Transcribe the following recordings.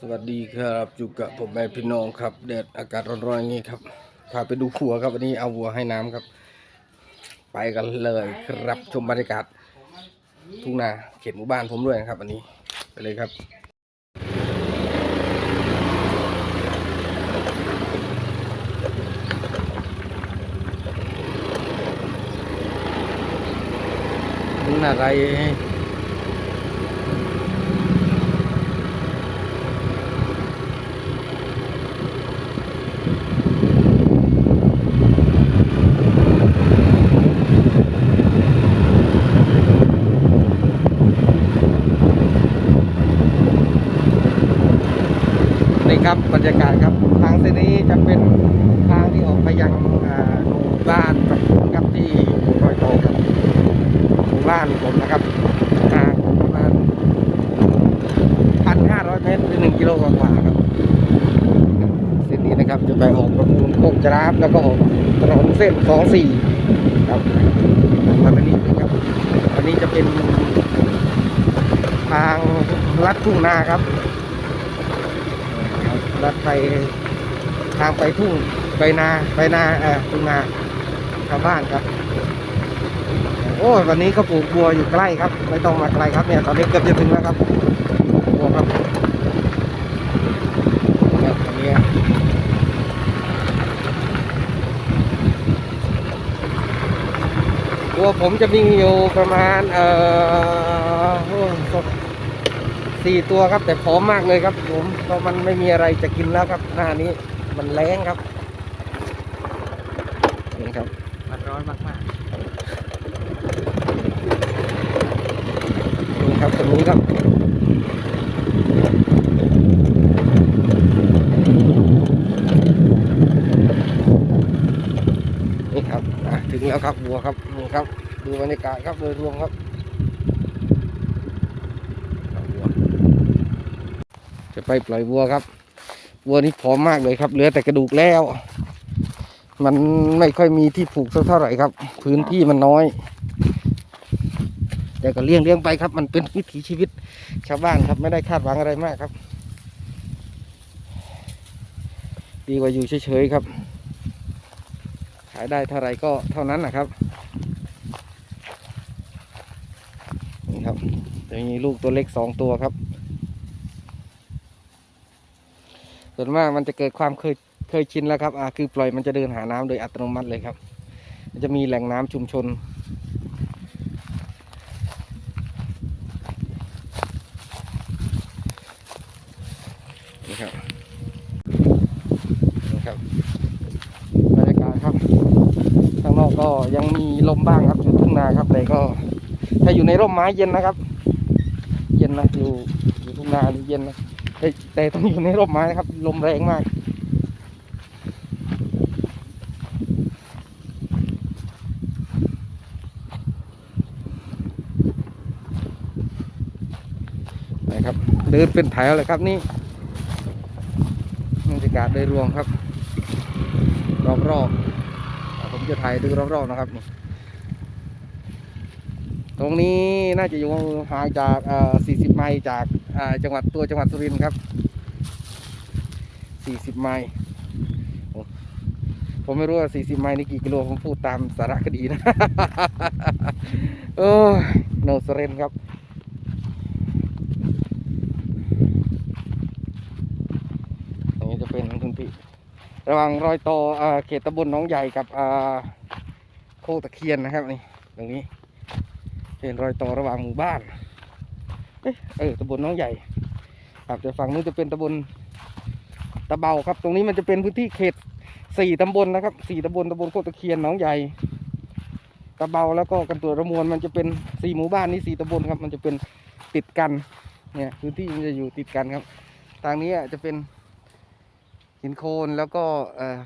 สวัสดีครับอยู่กับผมแม่พี่น้องครับแดดอากาศร้อนๆอย่างนี้ครับพาไปดูขัวครับวันนี้เอาวัวให้น้ำครับ ไปกันเลยครับชมบรรยากาศทุ่งนาเขตหมู่บ้านผมด้วยนะครับวันนี้ไปเลยครับทุ่งนาไร นี่ค รยากาศครับ ทางเส้นนี้จะเป็นทางที่ออกไปยังหมู่บ้านครับที่รอยโตครับหมู่บ้านผมนะครับห่างประมาณพันห้าร้อยเมตรหรือหนึ่งกิโลกว่าๆครับเส้นนี้นะครับจะไปออกประมูลโคกจราฟแล้วก็ออกถนนเส้นสองสี่ครับมาเป็นนี้ครับวันนี้จะเป็นทางลัดทุ่งนาครับ ลัดไปทางไปทุ่งไปนาไปนาเออทุ่งนาชาวบ้านครับ โอ้วันนี้ก็ปลูกบัวอยู่ใกล้ครับ ไม่ต้องมาไกลครับเนี่ยตอนนี้เกือบจะถึงแล้วครับบัวครับแบบนี้บัวผมจะมีอยู่ประมาณเอ่อโอ้ย สี่ตัวครับ แต่ผอมมากเลยครับผมเพราะมันไม่มีอะไรจะกินแล้วครับ หน้านี้มันแรงครับนี่ครับมันร้อนมากนี่ครับตรงนี้ครับนี่ครับอะถึงแล้วครับวัวครับนี่ครับ ดูบรรยากาศครับโดยรวมครับเอาวัวจะ ไปปล่อยวัวครับ วัวนี่ผอมมากเลยครับ เหลือแต่กระดูกแล้ว มันไม่ค่อยมีที่ผูกสักเท่าไหร่ครับ พื้นที่มันน้อย แต่ก็เลี้ยงเลี้ยงไปครับ มันเป็นวิถีชีวิตชาวบ้านครับไม่ได้คาดหวังอะไรมากครับ ดีกว่าอยู่เฉยๆครับ ขายได้เท่าไรก็เท่านั้นนะครับนี่ครับจะมีลูกตัวเล็กสองตัวครับ ส่วนมากมันจะเกิดความเคยเคยชินแล้วครับอ่าคือปล่อยมันจะเดินหาน้ำโดยอัตโนมัติเลยครับ มันจะมีแหล่งน้ำชุมชน นี่ครับนี่ครับบรรยากาศครับ ข้างนอกก็ยังมีลมบ้างครับอยู่ทุ่งนาครับแต่ก็ถ้าอยู่ในร่มไม้เย็นนะครับ เย็นนะอยู่อยู่ทุ่งนาเย็นนะ แต่แต่ต้องอยู่ในร่มไม้นะครับ ลมแรงมาก นะครับ เดินเป็นแถวเลยครับนี่บรรยากาศโดยรวมครับ รอบๆผมจะถ่ายดูรอบๆนะครับ ตรงนี้น่าจะอยู่ห่างจากอ่อ40 ไมล์จาก จังหวัดตัวจังหวัดสุรินทร์ครับ40ไมล์โอ้ผมไม่รู้ว่า40ไมล์นี่กี่กิโลผมพูดตามสารคดีนะโอ้โนสเรนครับตรงนี้จะเป็นพื้นที่ระหว่างรอยต่อเอ่อเขตตำบลหน้องใหญ่กับอาโคกตะเคียนนะครับนี่ตรงนี้เป็นรอยต่อระหว่างหมู่บ้าน อ๊ะเออตำบลน้องใหญ่ครับแต่ฝั่งนู้นจะเป็นตำบลตะเบาครับ ตรงนี้มันจะเป็นพื้นที่เขตสี่ตำบลนะครับสี่ตำบลตำบลโคกตะเคียนน้องใหญ่ตะเบาแล้วก็กันตัวระมวลมันจะเป็นสี่หมู่บ้านนี้สี่ตำบลครับ มันจะเป็นติดกัน เนี่ยพื้นที่มันจะอยู่ติดกันครับ ทางนี้จะเป็นหินโคนแล้วก็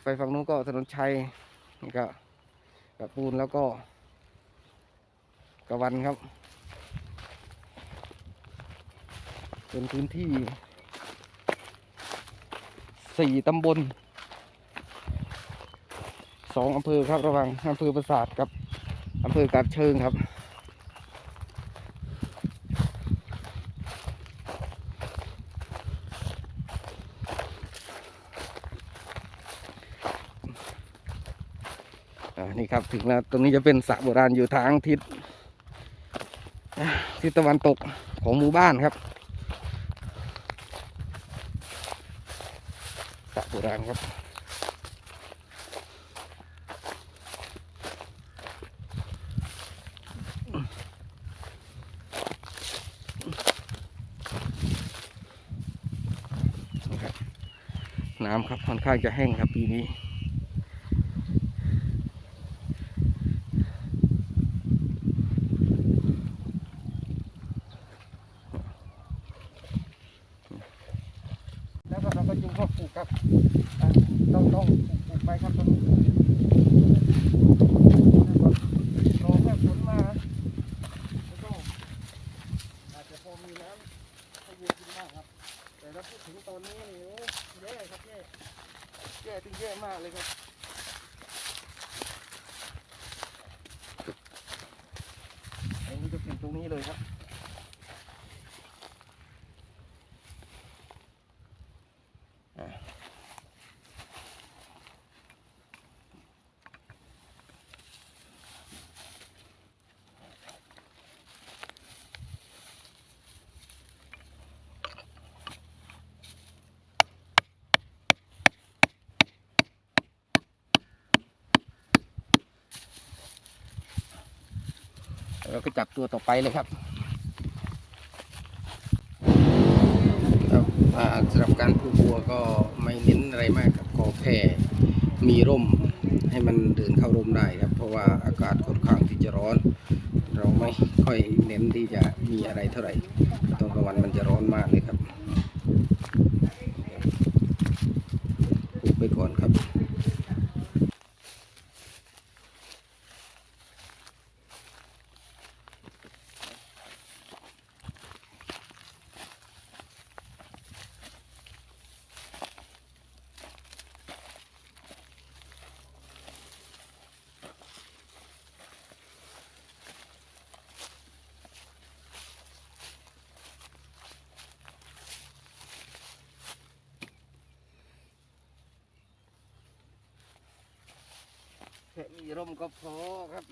ไปฝั่งนู้นก็ถนนชัยนี่ก็กระปูนแล้วก็กระวันครับ เป็นพื้นที่สี่ตำบลสองอำเภอครับระวังอำเภอประสาทกับอำเภอกาบเชิงครับ นี่ครับถึงแล้วตรงนี้จะเป็นสระโบราณอยู่ทางทิศทิศตะวันตกของหมู่บ้านครับ ระโบราณครับนะครับน้ำครับค่อนข้างจะแห้งครับปีนี้ แล้วก็เราก็จึงก็ปลูกครับอะ ต้องต้องปลูกปลูกไปครับตรงนี้นะครับรอแค่ฝนมาแล้วก็อาจจะพอมีน้ำให้เยอะขึ้นบ้างครับ แต่ถ้าพูดถึงตอนนี้นี่โอ้แย่ครับแย่แย่ถึงแย่มากเลยครับอันนี้จะเป็นตรงนี้เลยครับ ราก็จับตัวต่อไปเลยครับครับอ่าสำหรับการผูกบัวก็ไม่เน้นอะไรมากครับก็แค่มีร่มให้มันเดินเข้าร่มได้ครับ เพราะว่าอากาศค่อนข้างที่จะร้อน เราไม่ค่อยเน้นที่จะมีอะไรเท่าไหร่ตอนกลางวันมันจะร้อนมากเลยครับผูกไปก่อนครับ แค่มี ร่มก็พอครับ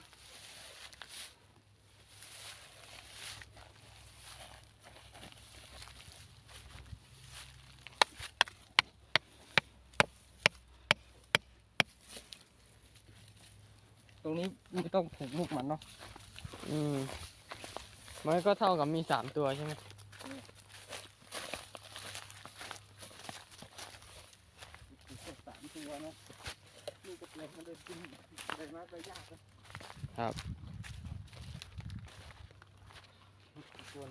ตรงนี้ไม่ต้องผูกลูกมันเนาะอืมมันก็เท่ากับมีสามตัวใช่ไหม ผูกแค่สามตัวเนาะลูกกระเปียกมันเดินกินอะไรมากไปยากนะ ครับตัวน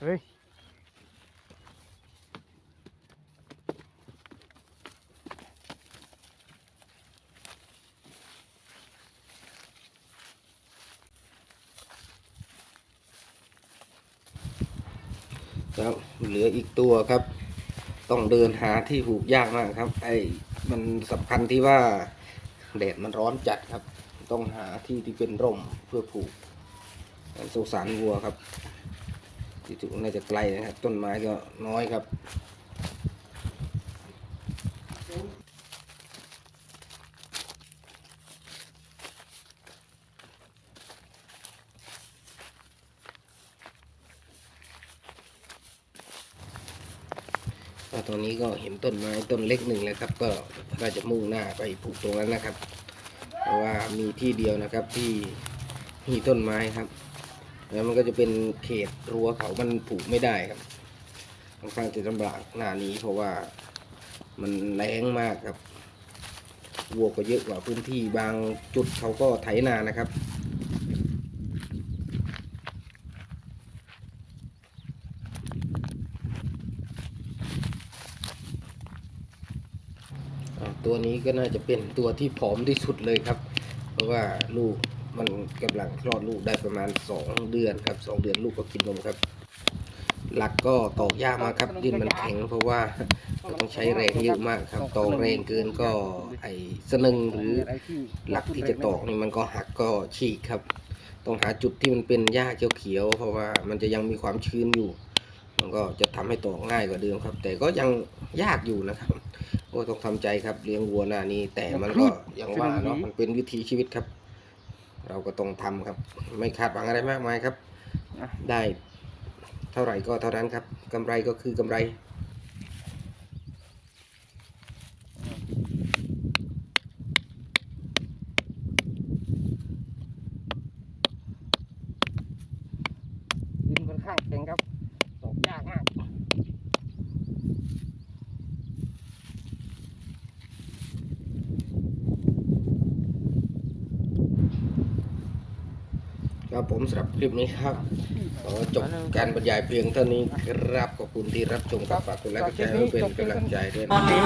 เฮ้ย เหลืออีกตัวครับ ต้องเดินหาที่ผูกยากมากครับ ไอ้มันสำคัญที่ว่าแดดมันร้อนจัดครับ ต้องหาที่ที่เป็นร่มเพื่อผูกสงสารวัวครับที่ถูกน่าจะไกลนะครับ ต้นไม้ก็น้อยครับ ก็ตอนนี้ก็เห็นต้นไม้ต้นเล็กหนึ่งแล้วครับ ก็เราจะมุ่งหน้าไปปลูกตรงนั้นนะครับ เพราะว่ามีที่เดียวนะครับที่มีต้นไม้ครับ แล้วมันก็จะเป็นเขตรั้วเขามันปลูกไม่ได้ครับค่อนข้างจะลำบากหน้านี้เพราะว่ามันแรงมากครับวัวก็เยอะกว่าพื้นที่บางจุดเขาก็ไถนานะครับ ตัวนี้ก็น่าจะเป็นตัวที่ผอมที่สุดเลยครับ เพราะว่าลูกมันกำลังคลอดลูกได้ประมาณ 2 เดือนครับ2เดือนลูกก็กินนมครับ หลักก็ตอกยากมากครับดินมันแข็งเพราะว่าต้องใช้แรงเยอะมากครับตอกแรงเกินก็ไอ้สนึงหรือหลักที่จะตอกนี่มันก็หักก็ฉีกครับ ต้องหาจุดที่มันเป็นหญ้าเขียวๆเพราะว่ามันจะยังมีความชื้นอยู่ ก็จะทำให้ตอกง่ายกว่าเดิมครับ แต่ก็ยังยากอยู่นะครับโอ้ต้องทำใจครับเลี้ยงวัวหน้านี้ แต่มันก็อย่างว่าเนาะมันเป็นวิถีชีวิตครับ เราก็ต้องทำครับ ไม่คาดหวังอะไรมากมายครับ ได้เท่าไหร่ก็เท่านั้นครับกำไรก็คือกำไร ผมสำหรับคลิปนี้ครับขอจบการบรรยายเพียงเท่านี้ครับขอบคุณที่รับชมครับฝากกดไลค์กดแชร์เพื่อเป็นกำลังใจด้วยนะครับ